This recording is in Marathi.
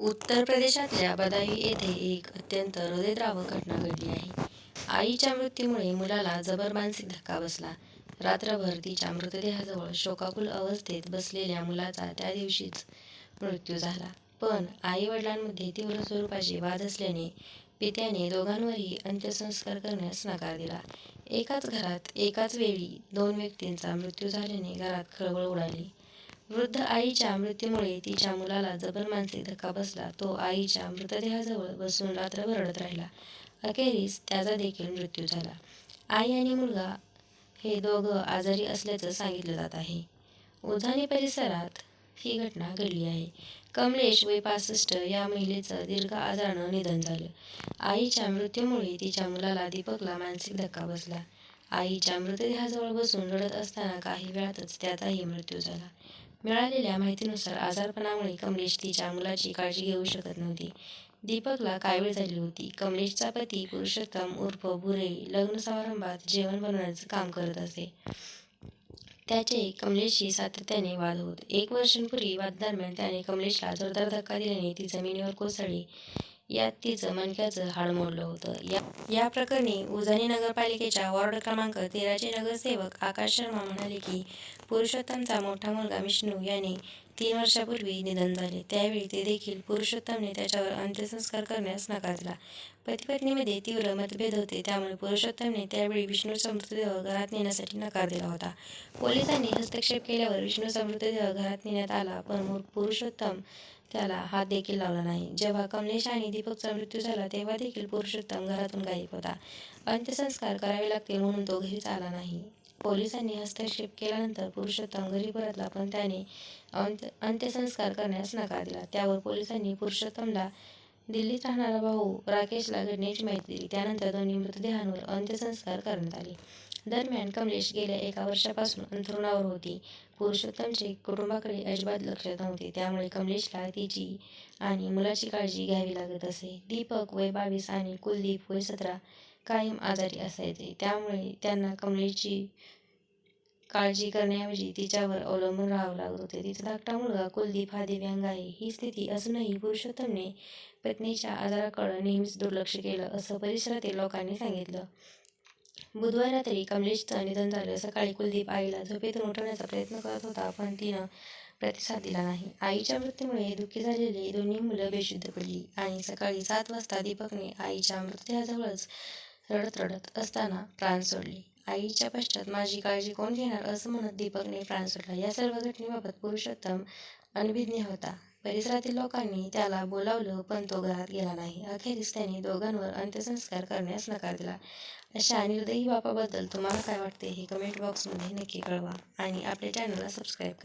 उत्तर प्रदेशातल्या बदायूं येथे एक अत्यंत हृदयद्रावक घटना घडली आहे. आईच्या मृत्यूमुळे मुलाला जबर मानसिक धक्का बसला. रात्रभर तिच्या मृतदेहाजवळ शोकाकुल अवस्थेत बसलेल्या मुलाचा त्या दिवशीच मृत्यू झाला. पण आई-वडिलांमध्ये तीव्र स्वरूपाचे वाद असल्याने पित्याने दोघांवरही अंत्यसंस्कार करण्यास नकार दिला. एकाच घरात एकाच वेळी दोन व्यक्तींचा मृत्यू झाल्याने घरात खळबळ उडाली. वृद्ध आईच्या मृत्यूमुळे तिच्या मुलाला जबर मानसिक धक्का बसला. तो आईच्या मृतदेहाजवळ बसून रात्रभर रडत राहिला. अखेरीस त्याचा देखील मृत्यू झाला. आई आणि मुलगा हे दोघं आजारी असल्याचं सांगितलं जात आहे. उझानी परिसरात ही घटना घडली आहे. कमलेश वय पासष्ट या महिलेचं दीर्घ आजारानं निधन झालं. आईच्या मृत्यूमुळे तिच्या मुलाला दीपकला मानसिक धक्का बसला. आईच्या मृतदेहाजवळ बसून रडत असताना काही वेळातच त्याचाही मृत्यू झाला. मिळालेल्या माहितीनुसार आजारपणामुळे कमलेश तिच्या मुलाची काळजी घेऊ शकत नव्हती. दीपकला कावीळ झाली होती. कमलेशचा पती पुरुषोत्तम उर्फ भुरे लग्न समारंभात जेवण बनवण्याचं काम करत असे. त्याचे कमलेशशी सातत्याने वाद होत. एक वर्षांपूर्वी वादादरम्यान त्याने कमलेशला जोरदार धक्का दिल्याने ती जमिनीवर कोसळली. यात तिचं मणक्याचं हाड मोडलं होतं. या प्रकरणी उझानी नगरपालिकेच्या वॉर्ड क्रमांक तेराचे नगरसेवक आकाश शर्मा म्हणाले की, पुरुषोत्तमचा मोठा मुलगा विष्णू याने तीन वर्षापूर्वी निधन झाले. त्यावेळी ते देखील पुरुषोत्तमने त्याच्यावर अंत्यसंस्कार करण्यास नकार दिला. पतीपत्नीमध्ये तीव्र मतभेद होते. त्यामुळे पुरुषोत्तमने त्यावेळी विष्णूचा मृतदेह घरात नेण्यासाठी नकार दिला होता. पोलिसांनी हस्तक्षेप केल्यावर विष्णूचा मृतदेह घरात नेण्यात आला. पण पुरुषोत्तम त्याला हात देखील लावला नाही. जेव्हा कमलेश आणि दीपकचा मृत्यू झाला तेव्हा देखील पुरुषोत्तम घरातून गायब होता. अंत्यसंस्कार करावे लागतील म्हणून तो घरीच आला नाही. पोलिसांनी हस्तक्षेप केल्यानंतर पुरुषोत्तम घरी परतला. पण त्याने अंत्यसंस्कार करण्यास नकार दिला. त्यावर पोलिसांनी पुरुषोत्तमला दिल्लीत राहणारा भाऊ राकेशला घटनेची माहिती दिली. त्यानंतर दोन्ही मृतदेहांवर अंत्यसंस्कार करण्यात आले. दरम्यान, कमलेश गेल्या एका वर्षापासून अंथरुणावर होती. पुरुषोत्तमचे कुटुंबाकडे अजिबात लक्ष नव्हते. त्यामुळे कमलेशला तिची आणि मुलाची काळजी घ्यावी लागत असे. दीपक वय बावीस आणि कुलदीप वय सतरा कायम आजारी असायचे. त्यामुळे त्यांना कमलेशची काळजी करण्याऐवजी तिच्यावर अवलंबून राहावं लागत होते तिचा धाकटा मुलगा कुलदीप हा दिव्यांग आहे. ही स्थिती असूनही पुरुषोत्तमने पत्नीच्या आजाराकडं नेहमीच दुर्लक्ष केलं, असं परिसरातील लोकांनी सांगितलं. बुधवार रात्री कमलेशचं निधन झालं. सकाळी कुलदीप आईला झोपेतून उठवण्याचा प्रयत्न करत होता. पण तिनं प्रतिसाद दिला नाही. आईच्या मृत्यूमुळे दुःखी झालेली दोन्ही मुलं बेशुद्ध पडली आणि सकाळी सात वाजता दीपकने आईच्या मृतदेहाजवळच रडत रडत असताना प्राण सोडले. आईच्या पश्चात माझी काळजी कोण घेणार असं म्हणत दीपकने प्राण सोडला. या सर्व घटनेबाबत पुरुषोत्तम अनभिज्ञ होता. परिसरातील लोकांनी त्याला बोलावलं पण तो घरात गेला नाही. अखेरीस त्याने दोघांवर अंत्यसंस्कार करण्यास नकार दिला. अशा निर्दयी बापाबद्दल तुम्हाला काय वाटते हे कमेंट बॉक्समध्ये नक्की कळवा आणि आपल्या चॅनलला सबस्क्राईब करा.